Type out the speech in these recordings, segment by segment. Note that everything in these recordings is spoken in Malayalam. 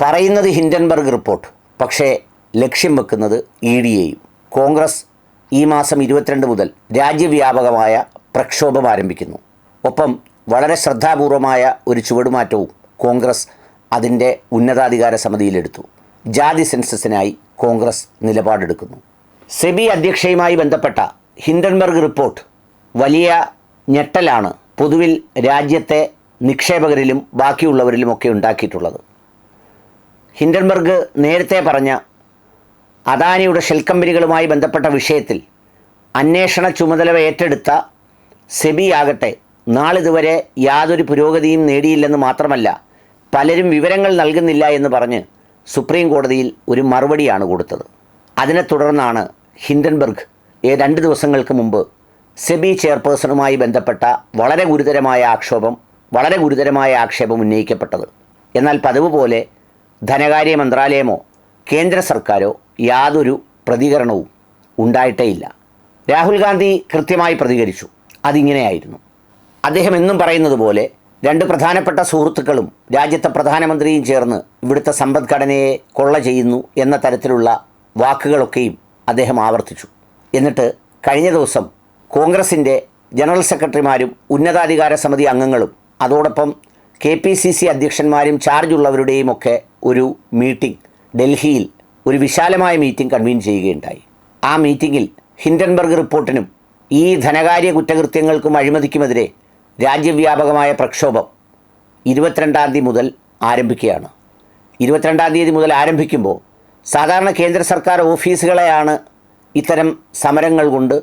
പറയുന്നത് ഹിൻഡൻബർഗ് റിപ്പോർട്ട്. പക്ഷേ ലക്ഷ്യം വെക്കുന്നത് ഇ ഡിയെയും കോൺഗ്രസ് ഈ മാസം ഇരുപത്തിരണ്ട് മുതൽ രാജ്യവ്യാപകമായ പ്രക്ഷോഭം ആരംഭിക്കുന്നു. ഒപ്പം വളരെ ശ്രദ്ധാപൂർവമായ ഒരു ചുവടുമാറ്റവും കോൺഗ്രസ് അതിന്റെ ഉന്നതാധികാര സമിതിയിലെടുത്തു. ജാതി സെൻസസിനായി കോൺഗ്രസ് നിലപാടെടുക്കുന്നു. സെബി അധ്യക്ഷയുമായി ബന്ധപ്പെട്ട ഹിൻഡൻബർഗ് റിപ്പോർട്ട് വലിയ ഞെട്ടലാണ് പൊതുവിൽ രാജ്യത്തെ നിക്ഷേപകരിലും ബാക്കിയുള്ളവരിലുമൊക്കെ ഉണ്ടാക്കിയിട്ടുള്ളത്. ഹിൻഡൻബർഗ് നേരത്തെ പറഞ്ഞ അദാനിയുടെ ഷെൽ കമ്പനികളുമായി ബന്ധപ്പെട്ട വിഷയത്തിൽ അന്വേഷണ ചുമതല ഏറ്റെടുത്ത സെബി ആകട്ടെ നാളിതുവരെ യാതൊരു പുരോഗതിയും നേടിയില്ലെന്ന് മാത്രമല്ല പലരും വിവരങ്ങൾ നൽകുന്നില്ല എന്ന് പറഞ്ഞ് സുപ്രീം കോടതിയിൽ ഒരു മറുപടിയാണ് കൊടുത്തത്. അതിനെ തുടർന്നാണ് ഹിൻഡൻബർഗ് ഏ രണ്ട് ദിവസങ്ങൾക്ക് മുമ്പ് സെബി ചെയർപേഴ്സണുമായി ബന്ധപ്പെട്ട വളരെ ഗുരുതരമായ ആക്ഷേപം വളരെ ഗുരുതരമായ ആക്ഷേപം ഉന്നയിക്കപ്പെട്ടത്. എന്നാൽ പതിവ് പോലെ ധനകാര്യ മന്ത്രാലയമോ കേന്ദ്ര സർക്കാരോ യാതൊരു പ്രതികരണവും ഉണ്ടായിട്ടേയില്ല. രാഹുൽ ഗാന്ധി കൃത്യമായി പ്രതികരിച്ചു. അതിങ്ങനെയായിരുന്നു. അദ്ദേഹം എന്നും പറയുന്നത് പോലെ രണ്ട് പ്രധാനപ്പെട്ട സുഹൃത്തുക്കളും രാജ്യത്തെ പ്രധാനമന്ത്രിയും ചേർന്ന് ഇവിടുത്തെ സമ്പദ്ഘടനയെ കൊള്ള ചെയ്യുന്നു എന്ന തരത്തിലുള്ള വാക്കുകളൊക്കെയും അദ്ദേഹം ആവർത്തിച്ചു. എന്നിട്ട് കഴിഞ്ഞ ദിവസം കോൺഗ്രസിന്റെ ജനറൽ സെക്രട്ടറിമാരും ഉന്നതാധികാര സമിതി അംഗങ്ങളും അതോടൊപ്പം കെ പി സി സി അധ്യക്ഷന്മാരും ചാർജുള്ളവരുടെയും ഒക്കെ ഒരു മീറ്റിംഗ് ഡൽഹിയിൽ ഒരു വിശാലമായ മീറ്റിംഗ് കൺവീൻ ചെയ്യുകയുണ്ടായി. ആ മീറ്റിംഗിൽ ഹിൻഡൻബർഗ് റിപ്പോർട്ടിനും ഈ ധനകാര്യ കുറ്റകൃത്യങ്ങൾക്കും അഴിമതിക്കുമെതിരെ രാജ്യവ്യാപകമായ പ്രക്ഷോഭം ഇരുപത്തിരണ്ടാം തീയതി മുതൽ ആരംഭിക്കുകയാണ്. ഇരുപത്തിരണ്ടാം തീയതി മുതൽ ആരംഭിക്കുമ്പോൾ സാധാരണ കേന്ദ്ര സർക്കാർ ഓഫീസുകളെയാണ് ഇത്തരം സമരങ്ങൾ കൊണ്ട്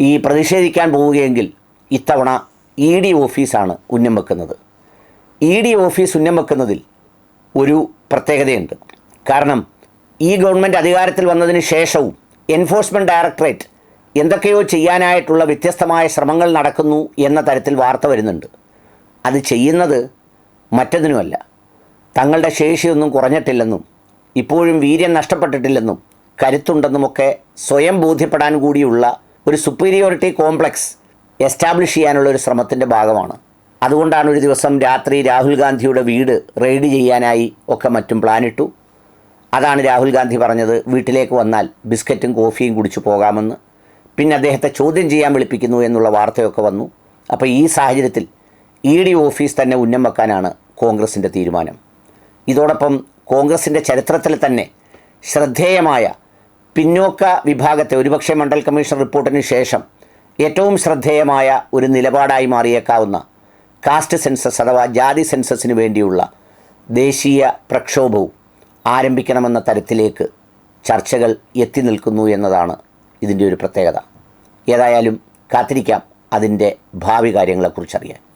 ഈ പ്രതിഷേധിക്കാൻ പോവുകയെങ്കിൽ ഇത്തവണ ഇ ഡി ഓഫീസാണ് ഉന്നം വെക്കുന്നത്. ഇ ഡി ഓഫീസ് ഉന്നം വെക്കുന്നതിൽ ഒരു പ്രത്യേകതയുണ്ട്. കാരണം ഈ ഗവൺമെന്റ് അധികാരത്തിൽ വന്നതിന് ശേഷവും എൻഫോഴ്സ്മെന്റ് ഡയറക്ടറേറ്റ് എന്തൊക്കെയോ ചെയ്യാനായിട്ടുള്ള വ്യത്യസ്തമായ ശ്രമങ്ങൾ നടക്കുന്നു എന്ന തരത്തിൽ വാർത്ത വരുന്നുണ്ട്. അത് ചെയ്യുന്നത് മറ്റതിനുമല്ല. തങ്ങളുടെ ശേഷിയൊന്നും കുറഞ്ഞിട്ടില്ലെന്നും ഇപ്പോഴും വീര്യം നഷ്ടപ്പെട്ടിട്ടില്ലെന്നും കരുത്തുണ്ടെന്നുമൊക്കെ സ്വയം ബോധ്യപ്പെടാൻ കൂടിയുള്ള ഒരു സുപ്പീരിയോറിറ്റി കോംപ്ലക്സ് എസ്റ്റാബ്ലിഷ് ചെയ്യാനുള്ള ഒരു ശ്രമത്തിന്റെ ഭാഗമാണ്. അതുകൊണ്ടാണ് ഒരു ദിവസം രാത്രി രാഹുൽ ഗാന്ധിയുടെ വീട് റെയ്ഡ് ചെയ്യാനായി ഒക്കെ മറ്റും പ്ലാനിട്ടു. അതാണ് രാഹുൽ ഗാന്ധി പറഞ്ഞത് വീട്ടിലേക്ക് വന്നാൽ ബിസ്ക്കറ്റും കോഫിയും കുടിച്ചു പോകാമെന്ന്. പിന്നെ അദ്ദേഹത്തെ ചോദ്യം ചെയ്യാൻ വിളിപ്പിക്കുന്നു എന്നുള്ള വാർത്തയൊക്കെ വന്നു. അപ്പോൾ ഈ സാഹചര്യത്തിൽ ഇ ഡി ഓഫീസ് തന്നെ ഉന്നം വെക്കാനാണ് കോൺഗ്രസിന്റെ തീരുമാനം. ഇതോടൊപ്പം കോൺഗ്രസിന്റെ ചരിത്രത്തിൽ തന്നെ ശ്രദ്ധേയമായ പിന്നോക്ക വിഭാഗത്തെ ഒരുപക്ഷെ മണ്ഡൽ കമ്മീഷൻ റിപ്പോർട്ടിന് ശേഷം ഏറ്റവും ശ്രദ്ധേയമായ ഒരു നിലപാടായി മാറിയേക്കാവുന്ന കാസ്റ്റ് സെൻസസ് അഥവാ ജാതി സെൻസസിന് വേണ്ടിയുള്ള ദേശീയ പ്രക്ഷോഭവും ആരംഭിക്കണമെന്ന തരത്തിലേക്ക് ചർച്ചകൾ എത്തി നിൽക്കുന്നു എന്നതാണ് ഇതിന്റെ ഒരു പ്രത്യേകത. ഏതായാലും കാത്തിരിക്കാം അതിന്റെ ഭാവി കാര്യങ്ങളെക്കുറിച്ചറിയാൻ.